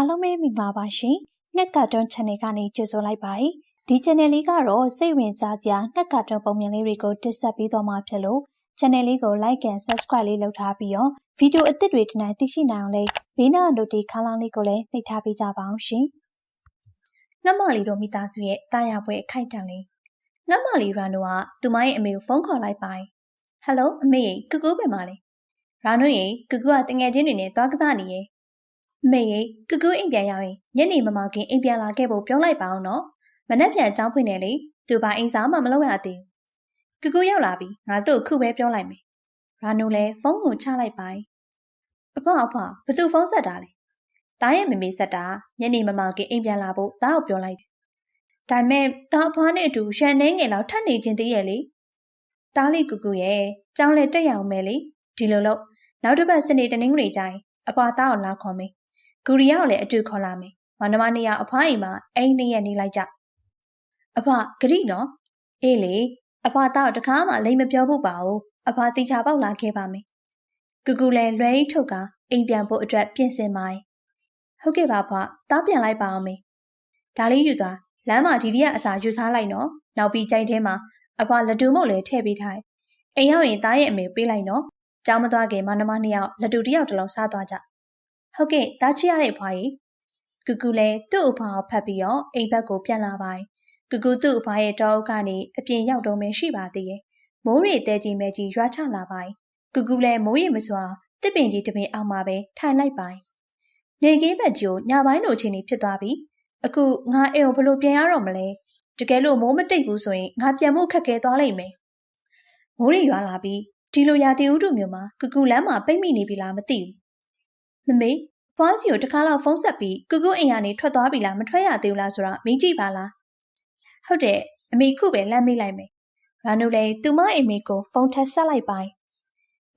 အားလုံးပဲမိပါပါရှင်။ငှက်ကာတွန်း channel ကနေကြိုဆိုလိုက်ပါတယ်။ဒီ channel လေးကတော့စိတ်ဝင်စားစရာငှက်ကာတွန်းပုံမြင်လေးတွေကိုတင်ဆက်ပေးသွားမှာဖြစ်လို့ channel လေးကို like and subscribe လေးလုပ်ထားပြီးတော့ဗီဒီယိုအသစ်တွေဒီနေ့သိရှိနိုင်အောင်လေးဘေးနား notification ခန်းလေးကိုလည်းနှိပ်ထားပေးကြပါအောင်ရှင်။ငှက်မလေးတို့မိသားစုရဲ့တာယာပွဲအခိုက်အတန့်လေးငှက်မလေးရန်တို့ကသူမရဲ့အမေကိုဖုန်းခေါ်လိုက်ပါတယ်။ Hello အမေကူကူပဲမလေး။ရာနွေကူကူကတငယ်ချင်းတွေနဲ့တွားကစားနေရဲ့အ မေရေကူကူအိမ်ပြန်ရောက်ရင်ညနေမမောင်ခင်အိမ်ပြန်လာခဲ့ဖို့ပြောလိုက်ပါအောင်နော်မနှက်ပြန်အကြောင်းဖွင့်နေလေသူပါအိမ်စားမှမလုပ်ရသေးဘူးကူကူရောက်လာပြီငါတို့ခုပဲပြောလိုက်မယ်ရာနိုလည်းဖုန်းကိုချလိုက်ပါအဖအဖဘသူဖုန်းဆက်တာလဲတားရဲ့မမေဆက်တာညနေမမောင်ခင်အိမ်ပြန်လာဖို့တားကိုပြောလိုက်တယ်ဒါမဲ့တားအဖွားနဲ့အတူရန်နေငယ်လောက်ထပ်နေခြင်းသေးရဲ့လေတားလေးကူကူရဲ့ကြောင်းလဲတက်ရအောင်မဲလေဒီလိုလို့နောက်တစ်ပတ်စနေတနင်္ဂနွေကျရင်အဖွာသားကိုလာခေါ်မယ် ဂူရီယာကိုလည်းအတူခေါ်လာမယ်။မန္တမနှစ်ယောက်အဖွားအိမ်မှာအိမ်နှစ်ရက်နေလိုက်ကြ။အဖွာဂရိနော်။အေးလေအဖွာသားတခါမှလိမ်မပြောဖို့ပါဘူး။အဖွာတိချာပေါက်လာခဲ့ပါမယ်။ကူကူလည်းလွယ်ရီထုတ်ကအိမ်ပြန်ဖို့အတွက်ပြင်ဆင်ပါရဲ့။ဟုတ်ကဲ့ပါဖွာတားပြန်လိုက်ပါအောင်မေ။ဒါလေးယူသွားလမ်းမှာဒီဒီကအစာယူစားလိုက်နော်။နောက်ပြီးကြိုက်ထဲမှာအဖွာလက်တူမုတ်လည်းထည့်ပေးထား။အိမ်ရောက်ရင်တားရဲ့အမေပေးလိုက်နော်။ကြောင်းမသွားခင်မန္တမနှစ်ယောက်လက်တူတစ်ယောက်တစ်လုံးစားသွားကြ ဟုတ်ကဲ့တားချရတဲ့ဖွာကြီးကူကူလည်းသူ့အဖွာကိုဖတ်ပြီးတော့အိမ်ဘက်ကိုပြန်လာပါတယ်ကူကူသူ့အဖွာရဲ့တောအုပ်ကနေအပြင်ရောက်တော့မှရှိပါသေးရဲ့မိုးရီတဲကြီးမဲကြီးရွာချလာပါတယ်ကူကူလည်းမိုးရီမစွာတစ်ပင်ကြီးတစ်ပင်အောက်မှာပဲထိုင်လိုက်ပါတယ်နေကင်းဘက်ကြီးကိုညပိုင်းလိုချင်းနေဖြစ်သွားပြီအခုငါအိမ်ကိုဘလို့ပြန်ရတော့မလဲတကယ်လို့မိုးမတိတ်ဘူးဆိုရင်ငါပြန်ဖို့ခက်ခဲသွားလိမ့်မယ်မိုးရီရွာလာပြီးဒီလိုရာတီဥတုမျိုးမှာကူကူလမ်းမှာပိတ်မိနေပြီလားမသိဘူး မမေဖွားစီကိုတခါလောက်ဖုန်းဆက်ပြီးကုကုအိမ်ကနေထွက်သွားပြီလားမထွက်ရသေးဘူးလားဆိုတာမေးကြည့်ပါလားဟုတ်တယ်အမေခုပဲလမ်းမေးလိုက်မယ်ရာနူလည်းသူမအိမ်မေကိုဖုန်းထက်ဆက်လိုက်ပိုင်း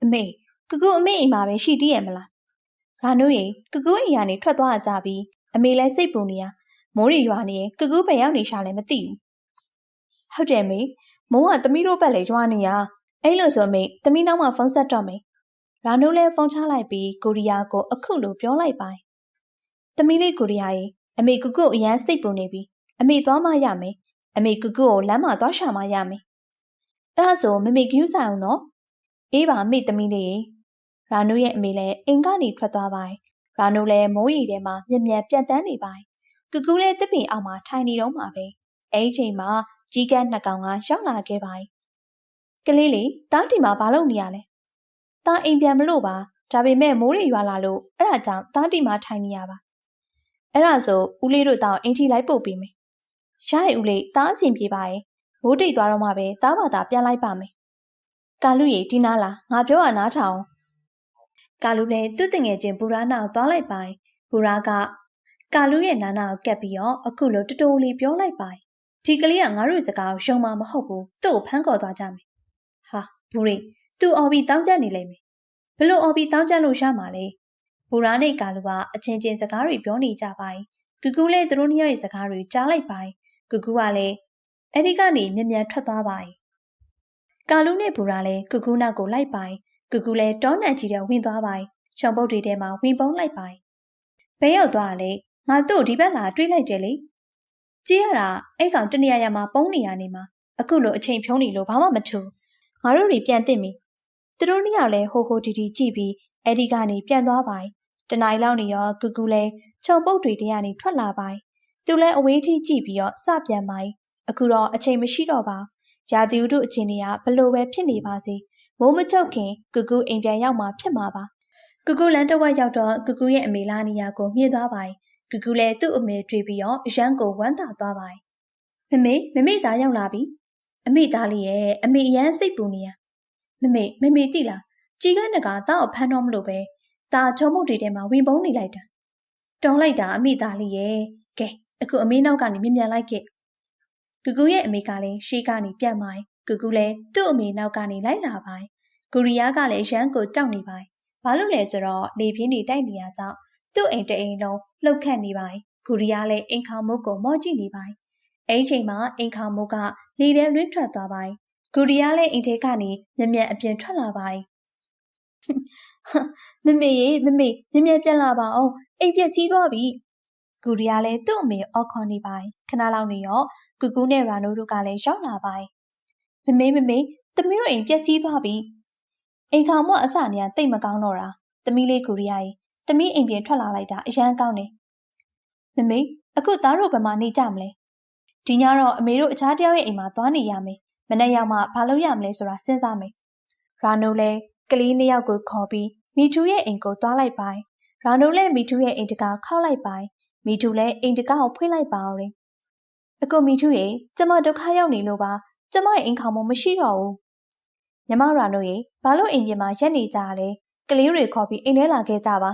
အမေကုကုအမေအိမ်မှာပဲရှိတည်ရမလားရာနူရေကုကုအိမ်ကနေထွက်သွားကြပြီးအမေလည်းစိတ်ပူနေရမိုးရီရွာနေကုကုပဲရောက်နေရှာလည်းမသိဘူးဟုတ်တယ်မေမိုးကသမီးတို့ဘက်လေရွာနေရအဲ့လိုဆိုမေသမီးနောက်မှဖုန်းဆက်တော့မေ ရာနိုးလဲဖုန်းချလိုက်ပြီးကိုရီးယားကိုအခုလိုပြောလိုက်ပိုင်။သမီးလေးကိုရီးယားရေအမေကုကုအရန်စိတ်ပူနေပြီ။အမေသွားမှရမယ်။အမေကုကုကိုလမ်းမှာသွားရှာမှရမယ်။အဲ့ဒါဆိုမမေကယူဆိုင်အောင်နော်။အေးပါအမေသမီးလေးရေ။ရာနိုးရဲ့အမေလည်းအိမ်ကနေထွက်သွားပိုင်။ရာနိုးလည်းမိုးရီထဲမှာမြက်မြက်ပြတ်တန်းနေပိုင်။ကုကုလည်းတစ်ပင်အောက်မှာထိုင်နေတော့မှပဲ။အဲ့ဒီချိန်မှာကြီးကန်းနှစ်ကောင်ကရောက်လာခဲ့ပိုင်။ကလေးလေးတားတီမှာဘာလုပ်နေရလဲ။ သားအိမ်ပြန်မလို့ပါဒါပေမဲ့မိုးတွေရွာလာလို့အဲ့ဒါကြောင့်သားတီမှာထိုင်နေရပါ။အဲ့ဒါဆိုဦးလေးတို့တောင်အင်ထီလိုက်ပို့ပေးမယ်။ရရဲ့ဦးလေးသားအဆင်ပြေပါရဲ့။မိုးတိတ်သွားတော့မှပဲသားဘာသာပြန်လိုက်ပါမယ်။ကာလူရေဒီနာလာငါပြောရနားထောင်။ကာလူလည်းသူ့တငယ်ချင်းဘူရာနာကိုသွားလိုက်ပိုင်။ဘူရာကကာလူရဲ့နာနာကိုကက်ပြီးတော့အခုလိုတတိုးလေးပြောလိုက်ပိုင်။ဒီကလေးကငါတို့စကားကိုရှုံမှာမဟုတ်ဘူး။သူ့ကိုဖမ်းခေါ်သွားကြမယ်။ဟာဘူရီ သူ့အော်ဘီတောင်းကြနေလိမ့်မယ်ဘလို့အော်ဘီတောင်းကြလို့ရမှာလဲဘူရာနဲ့ကာလူကအချင်းချင်းစကားတွေပြောနေကြပါ යි ကူကူလည်းသူတို့နှစ်ယောက်ရဲ့စကားတွေကြားလိုက်ပါ යි ကူကူကလည်းအဲ့ဒီကနေမြန်မြန်ထွက်သွားပါ යි ကာလူနဲ့ဘူရာလည်းကူကူနောက်ကိုလိုက်ပါ යි ကူကူလည်းတောနံကြီးတဲ့ဝင်သွားပါ යි ချုံပုတ်တွေထဲမှာဝင်ပုန်းလိုက်ပါ යි ဘဲရောက်သွားလဲငါတို့ဒီဘက်လာတွေးလိုက်တယ်လေကြည့်ရတာအဲ့ကောင်တနေရာရာမှာပုံနေရနေမှာအခုလိုအချိန်ဖြုံးနေလို့ဘာမှမထူးငါတို့တွေပြန်တင်ပြီ သူတို့နှစ်ယောက်လည်းဟိုဟိုတီတီကြည့်ပြီးအဲ့ဒီကနေပြန်သွားပါတနိုင်လောက်နေရောကူကူလည်းခြုံပုတ်တွေတရားနေထွက်လာပါသူလည်းအဝေးထိကြည့်ပြီးတော့စပြန်ပါအခုတော့အချိန်မရှိတော့ပါရာသီဥတုအချိန်တွေကဘလို့ပဲဖြစ်နေပါစေမိုးမချုပ်ခင်ကူကူအိမ်ပြန်ရောက်မှဖြစ်မှာပါကူကူလန်တဝက်ရောက်တော့ကူကူရဲ့အမေလာနေရကိုမြင်သွားပါကူကူလည်းသူ့အမေတွေ့ပြီးတော့ရန်ကိုဝမ်းသာသွားပါမမေမမေသားရောက်လာပြီအမေသားလေးရဲ့အမေအရန်စိတ်ပူနေရ မမေမမေတိလားကြည်ကန်းနကတောက်ဖမ်းတော့မလို့ပဲဒါချုံမုတ်တွေထဲမှာဝင်ပုံးနေလိုက်တာတုံးလိုက်တာအမိသားလေးရဲ့ကဲအခုအမေနောက်ကနေမြင်မြန်လိုက်ခဲ့ကူကူရဲ့အမေကလည်းရှေးကနေပြန်မိုင်းကူကူလည်းသူ့အမေနောက်ကနေလိုက်လာပိုင်းဂူရီယားကလည်းရန်ကိုကြောက်နေပိုင်းဘာလို့လဲဆိုတော့လေပြင်းတွေတိုက်နေရကြောင်းသူ့အိမ်တအိမ်လုံးလှုပ်ခတ်နေပိုင်းဂူရီယားလည်းအိမ်ခေါမုတ်ကိုမော့ကြည့်နေပိုင်းအဲ့ချိန်မှာအိမ်ခေါမုတ်ကလေထဲရင်းထွက်သွားပိုင်း ဂူရီယားလည်းအိမ်ထဲကနေမြမြအပြင်ထွက်လာပါတယ်မမေရေမမေမြမြပြန်လာပါအောင်အိမ်ပြက်စီးသွားပြီဂူရီကလည်းသူ့အမေအော်ခေါ်နေပါတယ်ခဏလောက်နေရောကူကူနဲ့ရာနိုတို့ကလည်းရောက်လာပါတယ်မမေမမေသမီးတို့အိမ်ပျက်စီးသွားပြီအိမ်ကောင်မအစနေရတိတ်မကောင်းတော့တာသမီးလေးဂူရီယာကြီးသမီးအိမ်ပြင်ထွက်လာလိုက်တာအရန်ကောင်းတယ်မမေအခုသားတို့ဘယ်မှာနေကြမလဲဒီညတော့အမေတို့အခြားတယောက်ရဲ့အိမ်မှာသွားနေရမယ် မနေ့ရောက်မှဘာလုပ်ရမလဲဆိုတာစဉ်းစားမယ်ရာနိုလည်းကလေးနှစ်ယောက်ကိုခေါ်ပြီးမီထူရဲ့အိမ်ကိုသွားလိုက်ပါတယ်ရာနိုလည်းမီထူရဲ့အိမ်တကာခောက်လိုက်ပါတယ်မီထူလည်းအိမ်တကာကိုဖွင့်လိုက်ပါအောင်တယ်အကိုမီထူရဲ့ကျမဒုက္ခရောက်နေလို့ပါကျမရဲ့အိမ်ခေါင်မမရှိတော့ဘူးညီမရာနိုရဲ့ဘာလို့အိမ်ပြင်မှာရက်နေကြရလဲကလေးတွေခေါ်ပြီးအိမ်ထဲလာခဲ့ကြပါ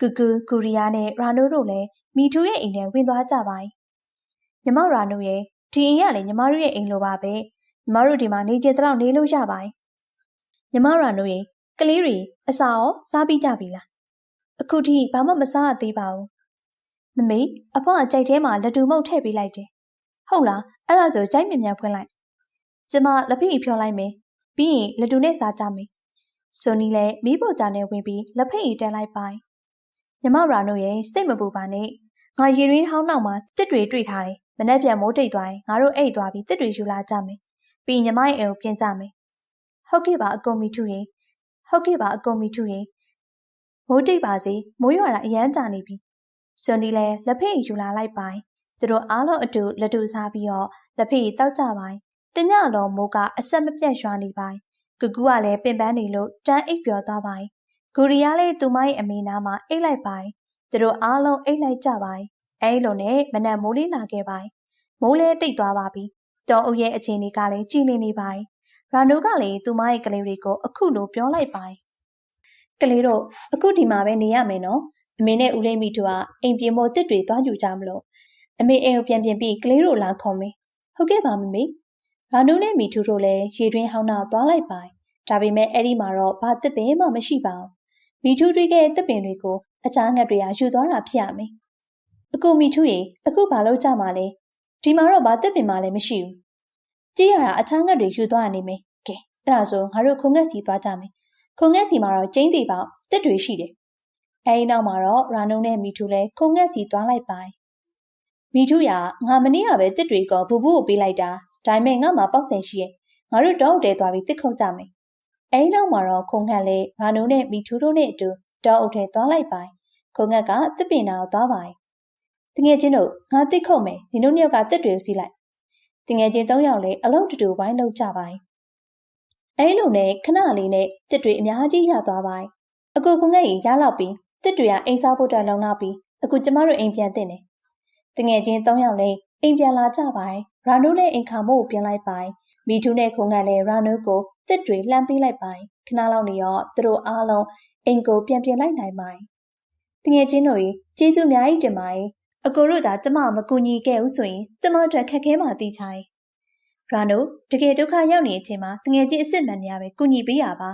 ကူကူကူရီယာနဲ့ရာနိုတို့လည်းမီထူရဲ့အိမ်ထဲဝင်သွားကြပါတယ်ညီမရာနိုရဲ့ ဒီအိမ်ကလည်းညီမတို့ရဲ့အိမ်လိုပါပဲညီမတို့ဒီမှာနေကြတဲ့လောက်နေလို့ရပါတယ်ညီမရာနိုရဲ့ကလေးတွေအစာရောစားပြီးကြပြီလားအခုထိဘာမှမစားရသေးပါဘူးမမေအဖေအကြိုက်ထဲမှာလက်တူမုတ်ထည့်ပေးလိုက်တယ်ဟုတ်လားအဲ့ဒါဆိုကြိုက်မြမြန်ဖွင့်လိုက်ကျမလက်ဖိတ်ဖြောလိုက်မယ်ပြီးရင်လက်တူနဲ့စားကြမယ်ဆိုနီလည်းမီးပေါ်ကြနဲ့ဝင်ပြီးလက်ဖိတ်တက်လိုက်ပိုင်းညီမရာနိုရဲ့စိတ်မပူပါနဲ့ငါရေရင်းဟောင်းနောက်မှာတစ်တွေတွေ့ထားတယ် မနေ့ပြန်မိုးတိတ်သွားရင်ငါတို့အိတ်သွားပြီးတစ်တွေယူလာကြမယ်ပြီးညီမရဲ့အိမ်ကိုပြင်ကြမယ်ဟုတ်ကဲ့ပါအကုန်မီထူရင်ဟုတ်ကဲ့ပါအကုန်မီထူရင်မိုးတိတ်ပါစေမိုးရွာတာအရန်ကြာနေပြီစွန်ဒီလည်းလက်ဖိတ်ယူလာလိုက်ပိုင်းသူတို့အားလုံးအတူလက်တူစားပြီးတော့လက်ဖိတ်တောက်ကြပိုင်းတညလုံးမိုးကအဆက်မပြတ်ရွာနေပိုင်းကူကူကလည်းပင်ပန်းနေလို့တန်းအိပ်ပျော်သွားပိုင်းဂူရီယာလည်းသူမရဲ့အမေနာမှာအိတ်လိုက်ပိုင်းသူတို့အားလုံးအိတ်လိုက်ကြပိုင်း အဲလိုနဲ့မနက်မိုးလေးလာခဲ့ပိုင်းမိုးလဲတိတ်သွားပါပြီတော်အုပ်ရဲ့အခြေအနေကလည်းကြည်လင်နေပိုင်းရာနိုကလည်းသူမရဲ့ကလေးတွေကိုအခုလိုပြောလိုက်ပိုင်းကလေးတို့အခုဒီမှာပဲနေရမယ်နော်အမေနဲ့ဦးလေးမိတို့ကအိမ်ပြင်မို့တစ်တွေသွားယူကြမလို့အမေအိမ်ကိုပြန်ပြင်ပြီးကလေးတို့လာခေါ်မယ်ဟုတ်ကဲ့ပါမမေရာနိုနဲ့မီထူတို့လည်းရေတွင်းဟောင်းနာသွားလိုက်ပိုင်းဒါပေမဲ့အဲ့ဒီမှာတော့ဘာတစ်ပင်မှမရှိပါဘူးမီထူတွေရဲ့တစ်ပင်တွေကိုအခြားငှက်တွေကယူသွားတာဖြစ်ရမယ် အကူမီထူရေအခုဘာလုပ်ကြမှာလဲဒီမှာတော့ဘာတစ်ပင်မှလည်းမရှိဘူးကြည့်ရတာအခြားငှက်တွေယူသွားနေမယ်ကဲအဲ့ဒါဆိုငါတို့ခုံငှက်စီသွားကြမယ်ခုံငှက်စီမှာတော့ကျင်းသေးပေါက်တစ်တွေရှိတယ်အဲဒီနောက်မှာတော့ရာနုံနဲ့မီထူလည်းခုံငှက်စီသွားလိုက်ပိုင်းမီထူရငါမနေ့ကပဲတစ်တွေကဘူဘူးကိုပေးလိုက်တာဒါပေမဲ့ငါမှပေါက်ဆင်ရှိရဲ့ငါတို့တော့တဲသွားပြီးတစ်ခုတ်ကြမယ်အဲဒီနောက်မှာတော့ခုံငှက်လည်းရာနုံနဲ့မီထူတို့နဲ့အတူတော့အုပ်ထဲသွားလိုက်ပိုင်းခုံငှက်ကတစ်ပင်နာကိုသွားပိုင်း တငယ်ချင်းတို့ငါတစ်ခုတ်မယ်နင်တို့နှစ်ယောက်ကတစ်တွေကိုစီးလိုက်တငယ်ချင်း၃ယောက်လည်းအလုံးတူတူဝိုင်းလုံးကြပိုင်းအဲလိုနဲ့ခဏလေးနဲ့တစ်တွေအများကြီးရသွားပိုင်းအကူခုငှက်ကြီးရလောက်ပြီးတစ်တွေကအိမ်စားဖို့တက်လုံလောက်ပြီးအခုကျမတို့အိမ်ပြန်တင်တယ်တငယ်ချင်း၃ယောက်လည်းအိမ်ပြန်လာကြပိုင်းရာနိုးလည်းအိမ်ခါမို့ပြင်လိုက်ပိုင်းမီထူးနဲ့ခုံငှက်လည်းရာနိုးကိုတစ်တွေလှမ်းပေးလိုက်ပိုင်းခဏလောက်နေရောသူတို့အားလုံးအိမ်ကိုပြန်ပြင်လိုက်နိုင်ပိုင်းတငယ်ချင်းတို့ကြီးကျေးဇူးအများကြီးတင်ပါတယ် အကိုတို့သာကျမမကူညီခဲ့ဘူးဆိုရင်ကျမအတွက်ခက်ခဲမှသိချင်ရာနိုတကယ်ဒုက္ခရောက်နေတဲ့အချိန်မှာတငယ်ချင်းအစ်စ်မှန်နေရပဲကူညီပေးရပါ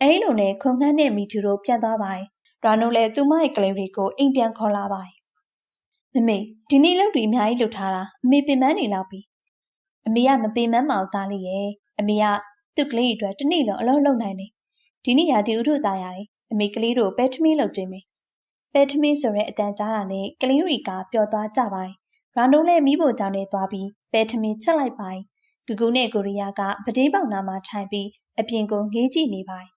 အဲလိုနဲ့ခွန်ခန်းနဲ့မီထူတို့ပြန်သွားပါတယ်ရာနိုလည်းသူမရဲ့ကလေးတွေကိုအိမ်ပြန်ခေါ်လာပါတယ်မမေဒီနေ့လောက်တွေအများကြီးလုပ်ထားတာအမေပင်ပန်းနေလောက်ပြီအမေကမပင်ပန်းမအောင်သားလေးရဲ့အမေကသူ့ကလေးအတွက်တနေ့လုံးအလုပ်လုပ်နိုင်တယ်ဒီနေ့ရာဒီဥထုသားရတယ်အမေကလေးတို့ပဲထမင်းလုပ်သွင်းမယ် ပဲထမင်းဆိုတဲ့အတန်ကြားတာနဲ့ကလေးတွေကပျော်သွားကြပါတယ်ရာနိုလည်းမိဖို့ကြောင့်နဲ့သွားပြီးပဲထမင်းချက်လိုက်ပါတယ်ဂူဂူနဲ့ကိုရီးယားကပတင်းပေါက်နာမှာထိုင်ပြီးအပြင်ကိုငေးကြည့်နေပါတယ်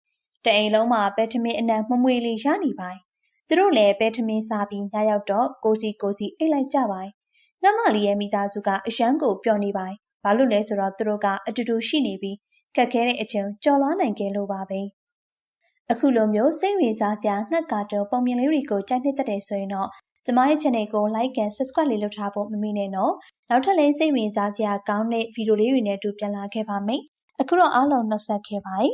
တအိမ်လုံးမှာပဲထမင်းအနံမမွေလေးရနေပါတယ်သူတို့လည်းပဲထမင်းစားပြီးညရောက်တော့ကိုစီကိုစီအိတ်လိုက်ကြပါတယ်ငမလေးရဲ့မိသားစုကအရန်ကိုပျော်နေပါတယ်ဘာလို့လဲဆိုတော့သူတို့ကအတူတူရှိနေပြီးခက်ခဲတဲ့အချိန်ကြော်လွားနိုင်ခဲ့လို့ပါပဲ အခုလိုမျိုးစိတ်ဝင်စားကြငှက်ကာတုံပုံမြင်လေးတွေကိုကြိုက်နှစ်သက်တယ်ဆိုရင်တော့ကျမရဲ့ channel ကို like and subscribe လေးလုပ်ထားဖို့မမေ့နဲ့နော်နောက်ထပ်လည်းစိတ်ဝင်စားကြကောင်းတဲ့ဗီဒီယိုလေးတွေနဲ့အတူပြန်လာခဲ့ပါမယ်အခုတော့အားလုံးနှုတ်ဆက်ခဲ့ပါတယ်